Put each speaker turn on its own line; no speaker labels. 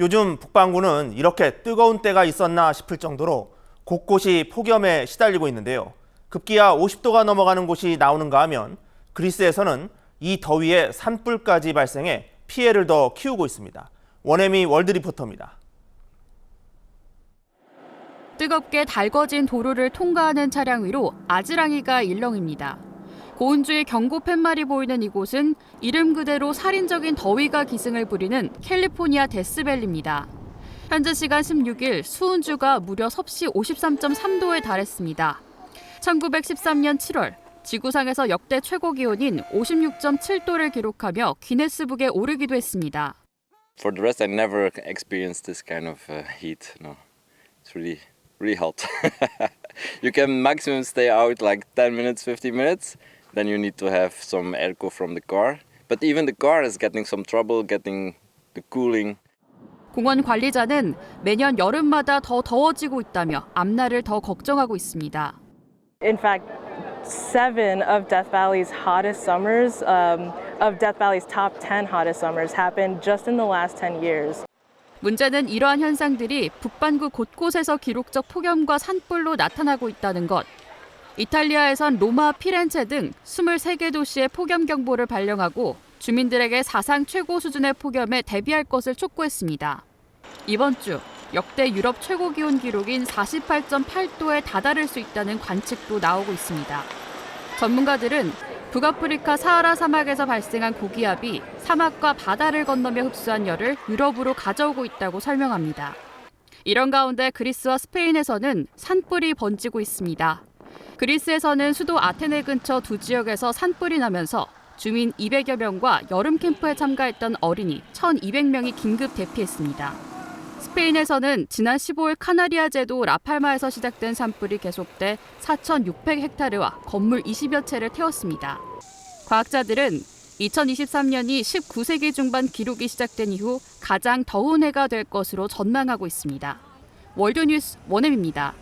요즘 북반구는 이렇게 뜨거운 때가 있었나 싶을 정도로 곳곳이 폭염에 시달리고 있는데요. 급기야 50도가 넘어가는 곳이 나오는가 하면 그리스에서는 이 더위에 산불까지 발생해 피해를 더 키우고 있습니다. 원혜미 월드 리포터입니다.
뜨겁게 달궈진 도로를 통과하는 차량 위로 아지랑이가 일렁입니다. 고온주의 경고 팻말이 보이는 이곳은 이름 그대로 살인적인 더위가 기승을 부리는 캘리포니아 데스밸리입니다. 현재 시간 16일 수은주가 무려 섭씨 53.3도에 달했습니다. 1913년 7월 지구상에서 역대 최고 기온인 56.7도를 기록하며 기네스북에 오르기도 했습니다.
For the rest, I never experienced this kind of uh, heat. No, it's really, really hot. you can maximum stay out like 10 minutes, 15 minutes. Then you need to have some airco from the car. But even the car is getting some trouble getting the cooling.
공원 관리자는 매년 여름마다 더 더워지고 있다며 앞날을 더 걱정하고 있습니다.
In fact, seven of Death Valley's hottest summers, um, of Death Valley's top 10 hottest summers, happened just in the last 10 years.
문제는 이러한 현상들이 북반구 곳곳에서 기록적 폭염과 산불로 나타나고 있다는 것. 이탈리아에선 로마, 피렌체 등 23개 도시에 폭염 경보를 발령하고 주민들에게 사상 최고 수준의 폭염에 대비할 것을 촉구했습니다. 이번 주 역대 유럽 최고 기온 기록인 48.8도에 다다를 수 있다는 관측도 나오고 있습니다. 전문가들은 북아프리카 사하라 사막에서 발생한 고기압이 사막과 바다를 건너며 흡수한 열을 유럽으로 가져오고 있다고 설명합니다. 이런 가운데 그리스와 스페인에서는 산불이 번지고 있습니다. 그리스에서는 수도 아테네 근처 두 지역에서 산불이 나면서 주민 200여 명과 여름 캠프에 참가했던 어린이 1,200명이 긴급 대피했습니다. 스페인에서는 지난 15일 카나리아 제도 라팔마에서 시작된 산불이 계속돼 4,600헥타르와 건물 20여 채를 태웠습니다. 과학자들은 2023년이 19세기 중반 기록이 시작된 이후 가장 더운 해가 될 것으로 전망하고 있습니다. 월드뉴스 원엠입니다.